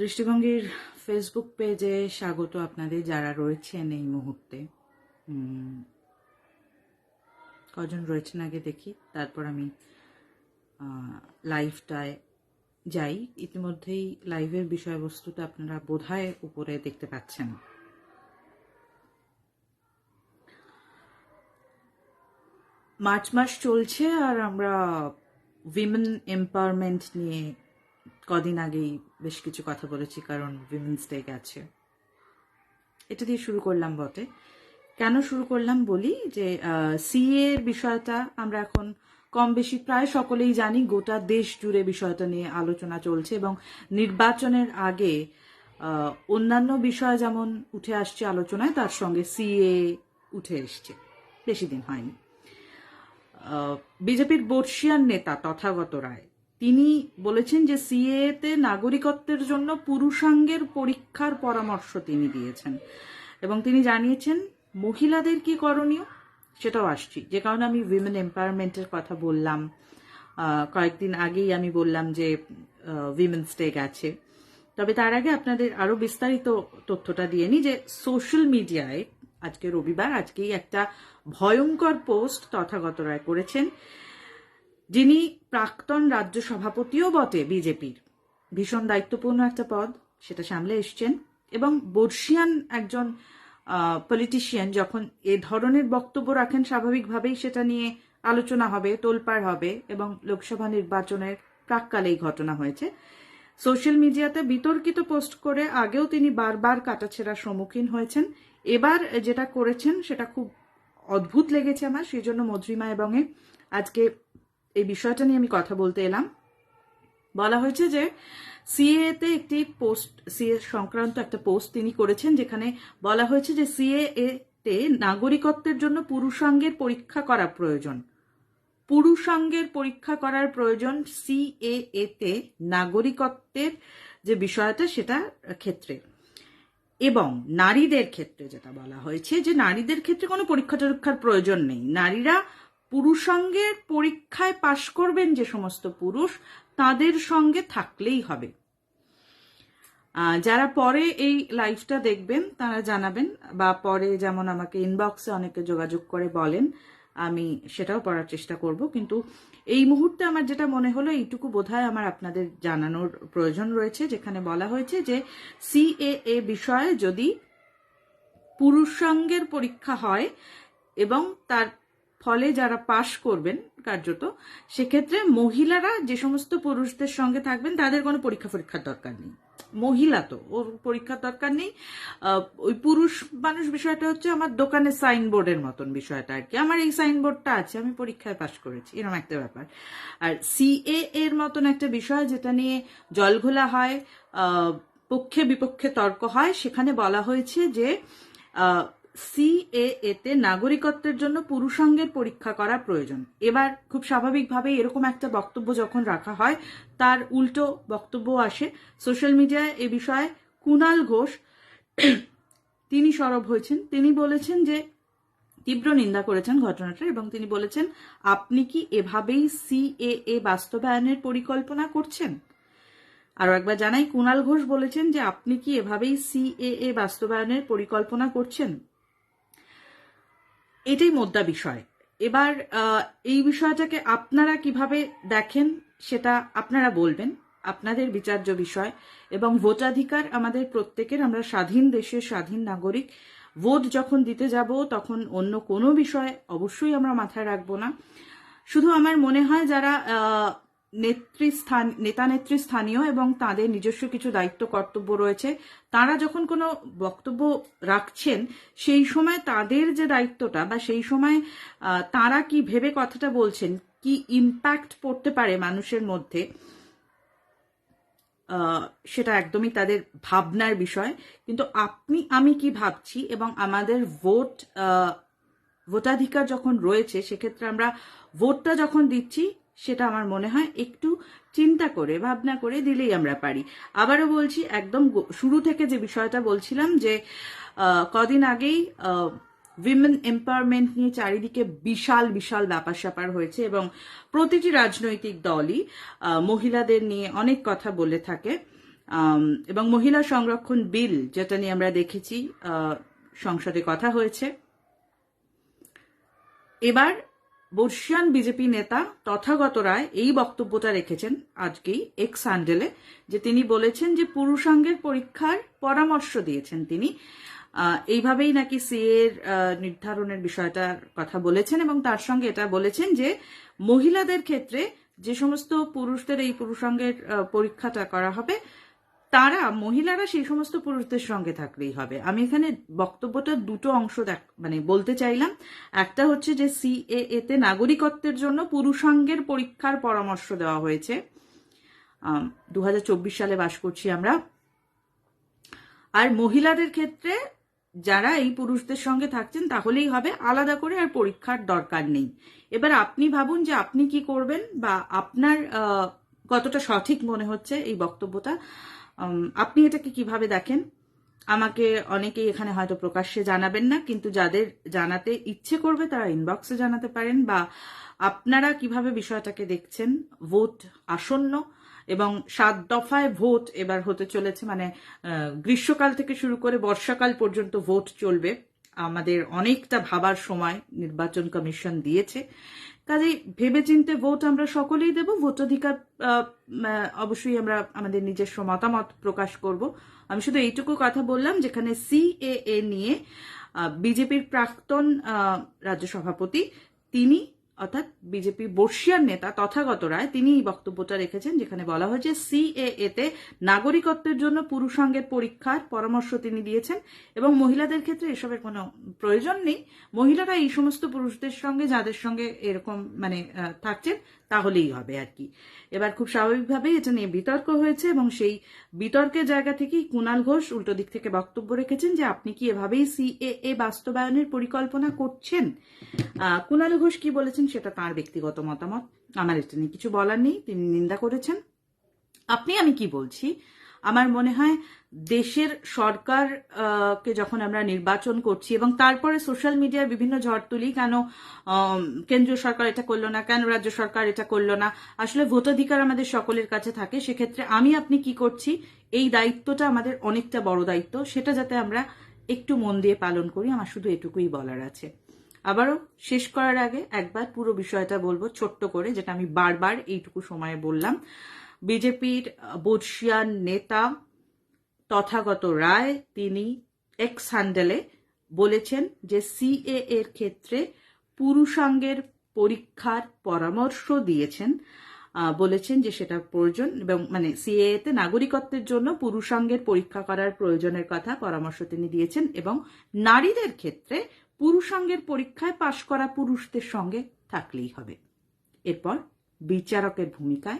দৃষ্টিভঙ্গির ফেসবুক পেজে স্বাগত আপনাদের যারা রয়েছেন এই মুহূর্তে। কজন রয়েছেন আগে দেখি, তারপর আমি লাইভটায় যাই। ইতিমধ্যেই লাইভের বিষয়বস্তুটা আপনারা বোধহয় উপরে দেখতে পাচ্ছেন। মার্চ মাস চলছে আর আমরা উইমেন এম্পাওয়ারমেন্ট নিয়ে কদিন আগেই বেশ কিছু কথা বলেছি, কারণ উইমেন্স ডে গেছে। এটা দিয়ে শুরু করলাম বটে। কেন শুরু করলাম বলি যে সিএ এর বিষয়টা আমরা এখন কম বেশি প্রায় সকলেই জানি, গোটা দেশ জুড়ে বিষয়টা নিয়ে আলোচনা চলছে এবং নির্বাচনের আগে অন্যান্য বিষয় যেমন উঠে আসছে আলোচনায়, তার সঙ্গে সিএ উঠে এসছে। বেশি দিন হয়নি। বিজেপির বর্ষিয়ান নেতা তথাগত রায় তিনি বলেছেন যে সিএতে নাগরিকত্বের জন্য পুরুষাঙ্গের পরীক্ষার পরামর্শ তিনি দিয়েছেন। এবং তিনি জানিয়েছেন, মহিলাদের কি করণীয়? সেটাও আসছি। যে কারণে আমি উইমেন এম্পাওয়ারমেন্টের কথা বললাম। কয়েকদিন আগেই আমি বললাম যে উইমেন্স ডে গেছে। তবে তার আগে আপনাদের আরও বিস্তারিত তথ্যটা দিয়ে নি যে সোশ্যাল মিডিয়ায় আজকে রবিবার, আজকেই একটা ভয়ঙ্কর পোস্ট তথাগত রায় করেছেন। যিনি প্রাক্তন রাজ্য সভাপতিও বটে বিজেপির। ভীষণ দায়িত্বপূর্ণ একটা পদ, সেটা সামলে এসছেন। এবং বর্ষিয়ান একজন পলিটিশিয়ান যখন এ ধরনের বক্তব্য রাখেন, স্বাভাবিকভাবেই সেটা নিয়ে আলোচনা হবে, তোলপাড় হবে এবং লোকসভা নির্বাচনের প্রাককালে এই ঘটনা হয়েছে। সোশ্যাল মিডিয়াতে বিতর্কিত পোস্ট করে আগেও তিনি বারবার কাটাছেড়ার সম্মুখীন হয়েছেন। এবার যেটা করেছেন, সেটা খুব অদ্ভুত লেগেছে আমার সেই জন্য মধুরিমা এবং আজকে এই বিষয়টা নিয়ে আমি কথা বলতে এলাম। বলা হয়েছে যে সিএ তে একটি পোস্ট সিএ সংক্রান্ত একটা পোস্ট তিনি করেছেন যেখানে বলা হয়েছে যে সিএ তে নাগরিকত্বের জন্য পুরুষাঙ্গের পরীক্ষা করা প্রয়োজন। পুরুষাঙ্গের পরীক্ষা করার প্রয়োজন সিএ তে নাগরিকত্বের যে বিষয়টা সেটা ক্ষেত্রে। এবং নারীদের ক্ষেত্রে যেটা বলা হয়েছে যে নারীদের ক্ষেত্রে কোনো পরীক্ষা টরীক্ষার প্রয়োজন নেই। নারীরা পুরুষাঙ্গের পরীক্ষায় পাশ করবেন যে সমস্ত পুরুষ, তাদের সঙ্গে থাকলেই হবে। যারা পরে এই লাইভটা দেখবেন, তারা জানাবেন, বা পরে যেমন আমাকে ইনবক্সে অনেকে যোগাযোগ করে বলেন, আমি সেটাও পড়ার চেষ্টা করব। কিন্তু এই মুহূর্তে আমার যেটা মনে হলো, এইটুকু বোধহয় আমার আপনাদের জানানোর প্রয়োজন রয়েছে, যেখানে বলা হয়েছে যে সিএএ বিষয়ে যদি পুরুষাঙ্গের পরীক্ষা হয় এবং তার ফলে যারা পাশ করবেন কার্যত, সেক্ষেত্রে মহিলারা যে সমস্ত পুরুষদের সঙ্গে থাকবেন, তাদের কোনো পরীক্ষা পরীক্ষার দরকার নেই। মহিলা তো, ওর পরীক্ষার দরকার নেই। ওই পুরুষ মানুষ বিষয়টা হচ্ছে আমার দোকানের সাইনবোর্ডের মতন বিষয়টা আর কি। আমার এই সাইনবোর্ডটা আছে, আমি পরীক্ষায় পাশ করেছি এরকম একটা ব্যাপার। আর সিএ এর মতন একটা বিষয় যেটা নিয়ে জলঘোলা হয় পক্ষে বিপক্ষে তর্ক হয়, সেখানে বলা হয়েছে যে সিএ তে নাগরিকত্বের জন্য পুরুষাঙ্গের পরীক্ষা করা প্রয়োজন। এবার খুব স্বাভাবিকভাবে এরকম একটা বক্তব্য যখন রাখা হয়, তার উল্টো বক্তব্য আসে। সোশ্যাল মিডিয়ায় এ বিষয়ে কুনাল ঘোষ, তিনি সরব হয়েছেন। তিনি বলেছেন যে, তীব্র নিন্দা করেছেন ঘটনাটা এবং তিনি বলেছেন, আপনি কি এভাবেই সিএএ বাস্তবায়নের পরিকল্পনা করছেন? আরও একবার জানাই, কুনাল ঘোষ বলেছেন যে, আপনি কি এভাবেই সিএএ বাস্তবায়নের পরিকল্পনা করছেন? এটাই মোদ্দা বিষয়। এবার এই বিষয়টাকে আপনারা কীভাবে দেখেন সেটা আপনারা বলবেন। আপনাদের বিচার্য বিষয় এবং ভোটাধিকার আমাদের প্রত্যেকের, আমরা স্বাধীন দেশের স্বাধীন নাগরিক। ভোট যখন দিতে যাব, তখন অন্য কোনো বিষয় অবশ্যই আমরা মাথায় রাখব না। শুধু আমার মনে হয় যারা নেতৃস্থান, নেতা নেতৃস্থানীয় এবং তাদের নিজস্ব কিছু দায়িত্ব, কর্তব্য রয়েছে, তারা যখন কোনো বক্তব্য রাখছেন, সেই সময় তাদের যে দায়িত্বটা বা সেই সময় তারা কি ভেবে কথাটা বলছেন, কি ইম্প্যাক্ট পড়তে পারে মানুষের মধ্যে সেটা একদমই তাদের ভাবনার বিষয়। কিন্তু আপনি, আমি কি ভাবছি এবং আমাদের ভোট ভোটাধিকার যখন রয়েছে, সেক্ষেত্রে আমরা ভোটটা যখন দিচ্ছি সেটা আমার মনে হয় একটু চিন্তা করে, ভাবনা করে দিলেই আমরা পারি। আবারও বলছি, একদম শুরু থেকে যে বিষয়টা বলছিলাম যে কদিন আগেই উইমেন এম্পাওয়ারমেন্ট নিয়ে চারিদিকে বিশাল বিশাল ব্যাপার স্যাপার হয়েছে এবং প্রতিটি রাজনৈতিক দলই মহিলাদের নিয়ে অনেক কথা বলে থাকে। এবং মহিলা সংরক্ষণ বিল যেটা নিয়ে আমরা দেখেছি সংসদে কথা হয়েছে। এবার বর্ষিয়ান বিজেপি নেতা তথাগত রায় এই বক্তব্যটা রেখেছেন আজকেই এক্স হ্যান্ডেলে যে তিনি বলেছেন যে পুরুষাঙ্গের পরীক্ষার পরামর্শ দিয়েছেন তিনি। এইভাবেই নাকি সিএ এর নির্ধারণের বিষয়টার কথা বলেছেন এবং তার সঙ্গে এটা বলেছেন যে মহিলাদের ক্ষেত্রে যে সমস্ত পুরুষদের এই পুরুষাঙ্গের পরীক্ষাটা করা হবে তারা, মহিলারা সেই সমস্ত পুরুষদের সঙ্গে থাকলেই হবে। আমি এখানে বক্তব্যটা দুটো অংশ দেখ মানে বলতে চাইলাম। একটা হচ্ছে যে সিএএ তে নাগরিকত্বের জন্য পুরুষাঙ্গের পরীক্ষার পরামর্শ দেওয়া হয়েছে। দুহাজার চব্বিশ সালে বাস করছি আমরা। আর মহিলাদের ক্ষেত্রে যারা এই পুরুষদের সঙ্গে থাকছেন, তাহলেই হবে আলাদা করে আর পরীক্ষার দরকার নেই। এবার আপনি ভাবুন যে আপনি কি করবেন বা আপনার কতটা সঠিক মনে হচ্ছে এই বক্তব্যটা। আপনি এটাকে কীভাবে দেখেন? আমাকে অনেকেই এখানে হয়তো প্রকাশ্যে জানাবেন না, কিন্তু যাদের জানাতে ইচ্ছে করবে তারা ইনবক্সে জানাতে পারেন বা আপনারা কীভাবে বিষয়টাকে দেখছেন? ভোট আসন্ন এবং সাত দফায় ভোট এবার হতে চলেছে মানে গ্রীষ্মকাল থেকে শুরু করে বর্ষাকাল পর্যন্ত ভোট চলবে। আমাদের অনেকটা ভাবার সময় নির্বাচন কমিশন দিয়েছে। কাজেই ভেবেচিন্তে ভোট আমরা সকলেই দেব, ভোটাধিকার অবশ্যই আমরা আমাদের নিজস্ব মতামত প্রকাশ করব। আমি শুধু এইটুকু কথা বললাম, যেখানে সিএএ নিয়ে বিজেপির প্রাক্তন রাজ্য সভাপতি, তিনি অর্থাৎ বিজেপি বর্ষিয়ার নেতা তথাগত রায়, তিনি এই বক্তব্যটা রেখেছেন যেখানে বলা হয়েছে সিএএ তে নাগরিকত্বের জন্য পুরুষাঙ্গের পরীক্ষার পরামর্শ তিনি দিয়েছেন এবং মহিলাদের ক্ষেত্রে এসবের কোনো প্রয়োজন নেই। মহিলারা এই সমস্ত পুরুষদের সঙ্গে, যাদের সঙ্গে এরকম মানে থাকছেন তাহলেই হবে আর কি। এবার খুব স্বাভাবিকভাবেই এটা নিয়ে বিতর্ক হয়েছে এবং সেই বিতর্কের জায়গা থেকেই কুণাল ঘোষ উল্টো দিক থেকে বক্তব্য রেখেছেন যে, আপনি কি এভাবেই সিএএ বাস্তবায়নের পরিকল্পনা করছেন? কুণাল ঘোষ কি বলেছেন সেটা তার ব্যক্তিগত মতামত। আমার এটা নিয়ে কিছু বলার নেই, তিনি নিন্দা করেছেন। আপনি, আমি কি বলছি? আমার মনে হয় দেশের সরকার কে যখন আমরা নির্বাচন করছি এবং তারপরে সোশ্যাল মিডিয়ার বিভিন্ন ঝড় তুলি, কেন কেন্দ্রীয় সরকার এটা করল না, কেন রাজ্য সরকার এটা করল না, আসলে ভোটাধিকার আমাদের সকলের কাছে থাকে, সেক্ষেত্রে আমি আপনি কি করছি, এই দায়িত্বটা আমাদের অনেকটা বড় দায়িত্ব, সেটা যাতে আমরা একটু মন দিয়ে পালন করি, আমার শুধু এটুকুই বলার আছে। আবারও শেষ করার আগে একবার পুরো বিষয়টা বলব, ছোট্ট করে, যেটা আমি বারবার এইটুকু সময়ে বললাম। বিজেপির বর্ষিয়ান নেতা তথাগত রায় তিনি এক্স হ্যান্ডেলে বলেছেন যে সিএ এর ক্ষেত্রে পুরুষাঙ্গের পরীক্ষার পরামর্শ দিয়েছেন বলেছেন যে সেটা প্রয়োজন এবং মানে সিএ তে নাগরিকত্বের জন্য পুরুষাঙ্গের পরীক্ষা করার প্রয়োজনের কথা পরামর্শ তিনি দিয়েছেন এবং নারীদের ক্ষেত্রে পুরুষাঙ্গের পরীক্ষায় পাশ করা পুরুষদের সঙ্গে থাকলেই হবে। এরপর বিচারকের ভূমিকায়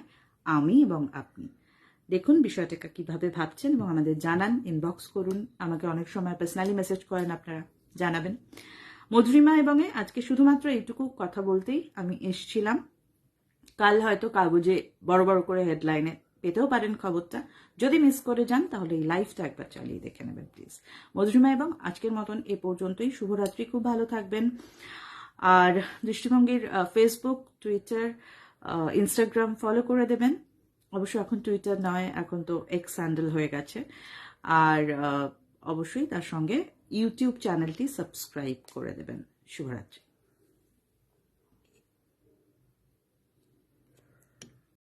আমি এবং আপনি। দেখুন বিষয়টাকে কীভাবে ভাবছেন এবং আমাদের জানান ইনবক্স করুন। আমাকে অনেক সময় পার্সোনালি মেসেজ করেন আপনারা, জানাবেন। মধুরিমা এবং আজকে শুধুমাত্র এইটুকু কথা বলতেই আমি এসছিলাম। কাল হয়তো কাগজে বড় বড় করে হেডলাইনে পেতেও পারেন খবরটা। যদি মিস করে যান, তাহলে এই লাইফটা একবার চালিয়ে দেখে নেবেন প্লিজ মধুরিমা এবং আজকের মতন এ পর্যন্তই। শুভরাত্রি, খুব ভালো থাকবেন। আর দৃষ্টিভঙ্গির ফেসবুক টুইটার ইনস্টাগ্রাম ফলো করে দেবেন। অবশ্য এখন টুইটার নয়, এখন তো এক্স স্যান্ডেল হয়ে গেছে। আর অবশ্যই তার সঙ্গে ইউটিউব চ্যানেলটি সাবস্ক্রাইব করে দেবেন। শুভরাত্রি।